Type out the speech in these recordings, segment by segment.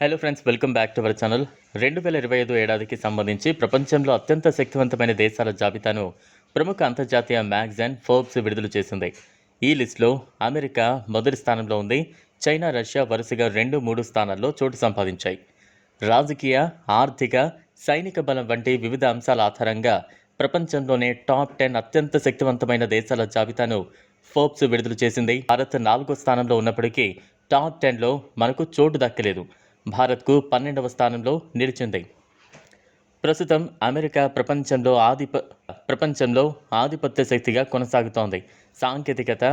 Hello friends welcome back to our channel రెండు వేల ఇరవై ఐదు ఏడాదికి సంబంధించి ప్రపంచంలో అత్యంత శక్తివంతమైన దేశాల జాబితాను ప్రముఖ అంతర్జాతీయ మ్యాగజైన్ ఫోర్బ్స్ విడుదల చేసింది. ఈ లిస్టులో అమెరికా మొదటి స్థానంలో ఉంది. చైనా రష్యా వరుసగా రెండు మూడు స్థానాల్లో చోటు సంపాదించాయి. రాజకీయ ఆర్థిక సైనిక బలం వంటి వివిధ అంశాల ఆధారంగా ప్రపంచంలోనే టాప్ టెన్ అత్యంత శక్తివంతమైన దేశాల జాబితాను ఫోర్బ్స్ విడుదల చేసింది. భారత్ నాలుగో స్థానంలో ఉన్నప్పటికీ టాప్ టెన్లో మనకు చోటు దక్కలేదు. భారత్కు పన్నెండవ స్థానంలో నిలిచింది. ప్రస్తుతం అమెరికా ప్రపంచంలో ఆధిప ప్రపంచంలో ఆధిపత్య శక్తిగా కొనసాగుతోంది. సాంకేతికత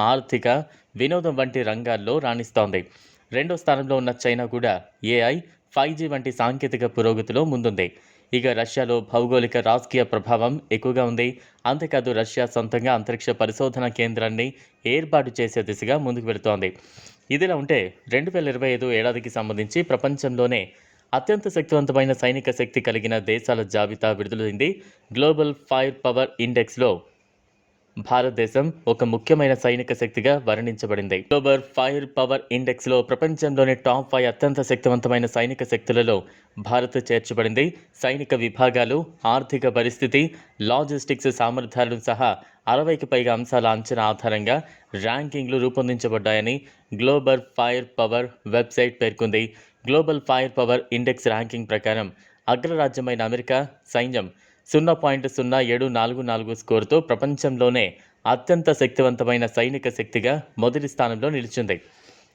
ఆర్థిక వినోదం వంటి రంగాల్లో రాణిస్తోంది. రెండో స్థానంలో ఉన్న చైనా కూడా ఏఐ ఫైవ్ జీ వంటి సాంకేతిక పురోగతిలో ముందుంది. ఇక రష్యాలో భౌగోళిక రాజకీయ ప్రభావం ఎక్కువగా ఉంది. అంతేకాదు రష్యా సొంతంగా అంతరిక్ష పరిశోధన కేంద్రాన్ని ఏర్పాటు చేసే దిశగా ముందుకు వెళుతోంది. ఇదిలా ఉంటే రెండు వేల ఇరవై ఐదు ఏడాదికి సంబంధించి ప్రపంచంలోనే అత్యంత శక్తివంతమైన సైనిక శక్తి కలిగిన దేశాల జాబితా విడుదలైంది. గ్లోబల్ ఫైర్ పవర్ ఇండెక్స్లో భారతదేశం ఒక ముఖ్యమైన సైనిక శక్తిగా వర్ణించబడింది. గ్లోబల్ ఫైర్ పవర్ ఇండెక్స్లో ప్రపంచంలోని టాప్ ఫైవ్ అత్యంత శక్తివంతమైన సైనిక శక్తులలో భారత్ చేర్చబడింది. సైనిక విభాగాలు ఆర్థిక పరిస్థితి లాజిస్టిక్స్ సామర్థ్యాలు సహా అరవైకి పైగా అంశాల అంచనా ఆధారంగా ర్యాంకింగ్లు రూపొందించబడ్డాయని గ్లోబల్ ఫైర్ పవర్ వెబ్సైట్ పేర్కొంది. Global fire power index ranking ప్రకారం అగ్రరాజ్యమైన అమెరికా సైన్యం సున్నా పాయింట్ సున్నా ఏడు నాలుగు నాలుగు స్కోరుతో ప్రపంచంలోనే అత్యంత శక్తివంతమైన సైనిక శక్తిగా మొదటి స్థానంలో నిలిచింది.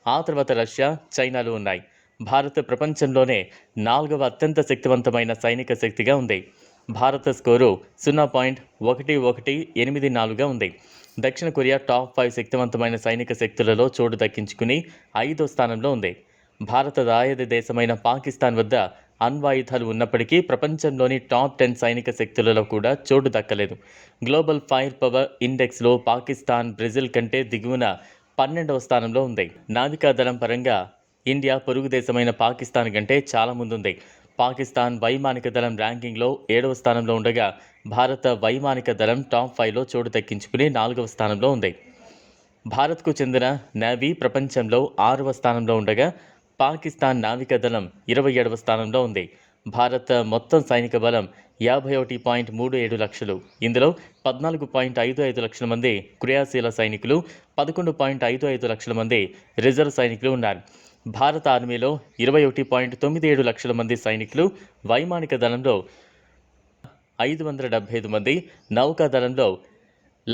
ఆ తర్వాత రష్యా చైనాలు ఉన్నాయి. భారత్ ప్రపంచంలోనే నాలుగవ అత్యంత శక్తివంతమైన సైనిక శక్తిగా ఉంది. భారత స్కోరు సున్నా పాయింట్ ఒకటి ఒకటి ఎనిమిది నాలుగుగా ఉంది. దక్షిణ కొరియా టాప్ ఫైవ్ శక్తివంతమైన సైనిక శక్తులలో చోటు దక్కించుకుని ఐదో స్థానంలో ఉంది. భారత దాయది దేశమైన పాకిస్తాన్ వద్ద అణ్వాయుధాలు ఉన్నప్పటికీ ప్రపంచంలోని టాప్ టెన్ సైనిక శక్తులలో కూడా చోటు దక్కలేదు. గ్లోబల్ ఫైర్ పవర్ ఇండెక్స్లో పాకిస్తాన్ బ్రెజిల్ కంటే దిగువన పన్నెండవ స్థానంలో ఉంది. నావికాదళం పరంగా ఇండియా పొరుగు దేశమైన పాకిస్తాన్ కంటే చాలా ముందుంది. పాకిస్తాన్ వైమానిక దళం ర్యాంకింగ్లో ఏడవ స్థానంలో ఉండగా భారత వైమానిక దళం టాప్ ఫైవ్లో చోటు దక్కించుకుని నాలుగవ స్థానంలో ఉంది. భారత్కు చెందిన నేవీ ప్రపంచంలో ఆరవ స్థానంలో ఉండగా పాకిస్తాన్ నావిక దళం ఇరవై ఏడవ స్థానంలో ఉంది. భారత మొత్తం సైనిక బలం యాభై ఒకటి పాయింట్ మూడు ఏడు లక్షలు. ఇందులో పద్నాలుగు పాయింట్ ఐదు ఐదు లక్షల మంది క్రియాశీల సైనికులు పదకొండు పాయింట్ ఐదు ఐదు లక్షల మంది రిజర్వ్ సైనికులు ఉన్నారు. భారత ఆర్మీలో ఇరవై ఒకటి పాయింట్ తొమ్మిది ఏడు లక్షల మంది సైనికులు వైమానిక దళంలో ఐదు వందల డెబ్బై ఐదు మంది నౌకాదళంలో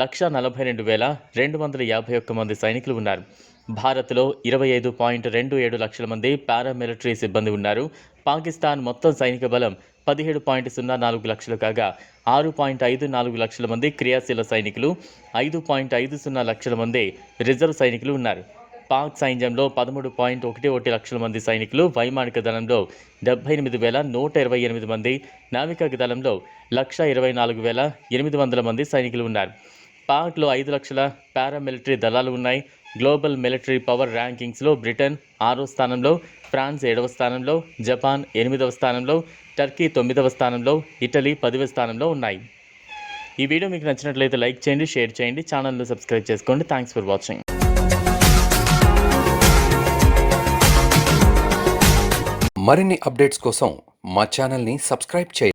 లక్ష నలభై రెండు వేల రెండు వందల యాభై ఒక్క మంది సైనికులు ఉన్నారు. భారత్లో ఇరవై ఐదు పాయింట్ రెండు ఏడు లక్షల మంది పారామిలిటరీ సిబ్బంది ఉన్నారు. పాకిస్తాన్ మొత్తం సైనిక బలం పదిహేడు పాయింట్ సున్నా నాలుగు లక్షలు కాగా ఆరు పాయింట్ ఐదు నాలుగు లక్షల మంది క్రియాశీల సైనికులు ఐదు పాయింట్ ఐదు సున్నా లక్షల మంది రిజర్వ్ సైనికులు ఉన్నారు. పాక్ సైన్యంలో పదమూడు పాయింట్ ఒకటి ఒకటి లక్షల మంది సైనికులు వైమానిక దళంలో డెబ్బై ఎనిమిది వేల నూట ఇరవై ఎనిమిది మంది నావికా దళంలో లక్ష ఇరవై నాలుగు వేల ఎనిమిది వందల మంది సైనికులు ఉన్నారు. పాక్లో ఐదు లక్షల పారామిలిటరీ దళాలు ఉన్నాయి. గ్లోబల్ మిలిటరీ పవర్ ర్యాంకింగ్స్లో బ్రిటన్ ఆరో స్థానంలో ఫ్రాన్స్ ఏడవ స్థానంలో జపాన్ ఎనిమిదవ స్థానంలో టర్కీ తొమ్మిదవ స్థానంలో ఇటలీ పదవ స్థానంలో ఉన్నాయి. ఈ వీడియో మీకు నచ్చినట్లయితే లైక్ చేయండి షేర్ చేయండి ఛానల్ను సబ్స్క్రైబ్ చేసుకోండి. Thanks for watching. మరిన్ని అప్డేట్స్ కోసం మా ఛానల్ని సబ్స్క్రైబ్ చేయండి.